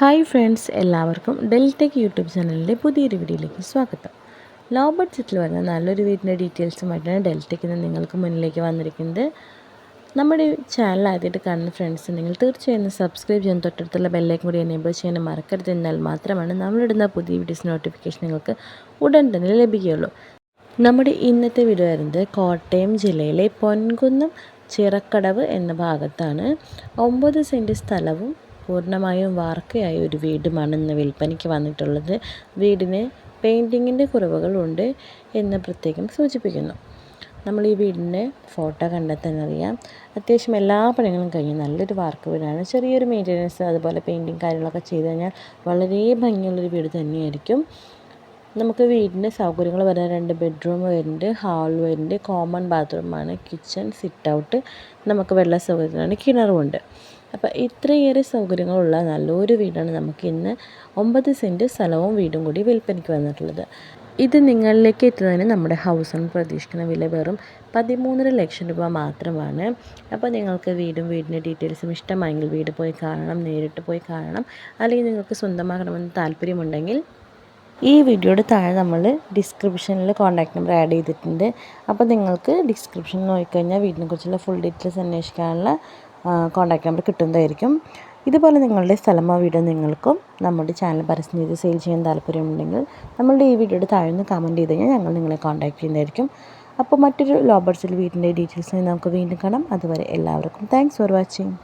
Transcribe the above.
Hi friends എല്ലാവർക്കും Deltech YouTube ചാനലിന്റെ പുതിയൊരു വീഡിയോയിലേക്ക് സ്വാഗതം. ലോ ബഡ്ജറ്റിൽ വരുന്ന നല്ലൊരു വീടിന്റെ ഡീറ്റെയിൽസുമായിട്ടാണ് ഡെൽടെക് ഇന്ന് നിങ്ങൾക്ക് മുന്നിലേക്ക് വന്നിരിക്കുന്നത്. നമ്മുടെ ചാനൽ ആദ്യമായിട്ട് കാണുന്ന ഫ്രണ്ട്സ് നിങ്ങൾ തീർച്ചയായും സബ്സ്ക്രൈബ് ചെയ്യാൻ തൊട്ടടുത്തുള്ള ബെല്ലേക്ക് കൂടി എനേബിൾ ചെയ്യാൻ മറക്കരുത്. എന്നാൽ മാത്രമാണ് നമ്മളിടുന്ന പുതിയ വീഡിയോസ് നോട്ടിഫിക്കേഷൻ നിങ്ങൾക്ക് ഉടൻ തന്നെ ലഭിക്കുകയുള്ളൂ. നമ്മുടെ ഇന്നത്തെ വീഡിയോ വരുന്നത് കോട്ടയം ജില്ലയിലെ പൊൻകുന്നം ചിറക്കടവ് എന്ന ഭാഗത്താണ്. ഒമ്പത് സെന്റ് സ്ഥലവും പൂർണമായും വാർക്കയായ ഒരു വീടുമാണ് ഇന്ന് വിൽപ്പനയ്ക്ക് വന്നിട്ടുള്ളത്. വീടിന് പെയിന്റിങ്ങിന്റെ കുറവുകളുണ്ട് എന്ന് പ്രത്യേകം സൂചിപ്പിക്കുന്നു. നമ്മൾ ഈ വീടിന്റെ ഫോട്ടോ കണ്ടാൽ അറിയാം അത്യാവശ്യം എല്ലാ പണികളും കഴിഞ്ഞ് നല്ലൊരു വാർക്ക് വീടാണ്. ചെറിയൊരു മെയിന്റനൻസ് അതുപോലെ പെയിന്റിങ് കാര്യങ്ങളൊക്കെ ചെയ്ത് കഴിഞ്ഞാൽ വളരെ ഭംഗിയുള്ളൊരു വീട് തന്നെയായിരിക്കും. നമുക്ക് വീടിന്റെ സൗകര്യങ്ങൾ വരാൻ രണ്ട് ബെഡ്റൂം വരുന്നുണ്ട് ഹാൾ വരുന്നുണ്ട് കോമൺ ബാത്റൂമാണ് കിച്ചൺ സിറ്റ് ഔട്ട് നമുക്ക് വെള്ള സൗകര്യമാണ് കിണറുമുണ്ട് അപ്പോൾ ഇത്രയേറെ സൗകര്യങ്ങളുള്ള നല്ലൊരു വീടാണ് നമുക്ക് ഇന്ന് ഒമ്പത് സെന്റ് സ്ഥലവും വീടും കൂടി വിൽപ്പനയ്ക്ക് വന്നിട്ടുള്ളത്. ഇത് നിങ്ങളിലേക്ക് എത്തുന്നതിന് നമ്മുടെ ഹൗസ് ഓൺ പ്രതീക്ഷിക്കുന്ന വില വെറും പതിമൂന്നര ലക്ഷം രൂപ മാത്രമാണ്. അപ്പോൾ നിങ്ങൾക്ക് വീടും വീടിന്റെ ഡീറ്റെയിൽസും ഇഷ്ടമായെങ്കിൽ വീട് പോയി കാണണം നേരിട്ട് പോയി കാണണം അല്ലെങ്കിൽ നിങ്ങൾക്ക് സ്വന്തമാക്കണമെന്ന് താല്പര്യമുണ്ടെങ്കിൽ ഈ വീഡിയോയുടെ താഴെ നമ്മൾ ഡിസ്ക്രിപ്ഷനിൽ കോൺടാക്ട് നമ്പർ ആഡ് ചെയ്തിട്ടുണ്ട്. അപ്പോൾ നിങ്ങൾക്ക് ഡിസ്ക്രിപ്ഷൻ നോക്കിക്കഴിഞ്ഞാൽ വീടിനെക്കുറിച്ചുള്ള ഫുൾ ഡീറ്റെയിൽസ് അന്വേഷിക്കാനുള്ള കോൺടാക്ട് നമ്പർ കിട്ടുന്നതായിരിക്കും. ഇതുപോലെ നിങ്ങളുടെ സ്ഥലമോ വീടോ നിങ്ങൾക്കും നമ്മുടെ ചാനൽ പരസ്യം ചെയ്ത് സെയിൽ ചെയ്യാൻ താല്പര്യമുണ്ടെങ്കിൽ നമ്മളുടെ ഈ വീഡിയോയുടെ താഴെ നിന്ന് കമന്റ് ചെയ്ത് കഴിഞ്ഞാൽ ഞങ്ങൾ നിങ്ങളെ കോൺടാക്ട് ചെയ്യുന്നതായിരിക്കും. അപ്പോൾ മറ്റൊരു ലോബർസിൽ വീടിന്റെ ഡീറ്റെയിൽസ് നമുക്ക് വീണ്ടും കാണാം. അതുവരെ എല്ലാവർക്കും താങ്ക്സ് ഫോർ വാച്ചിങ്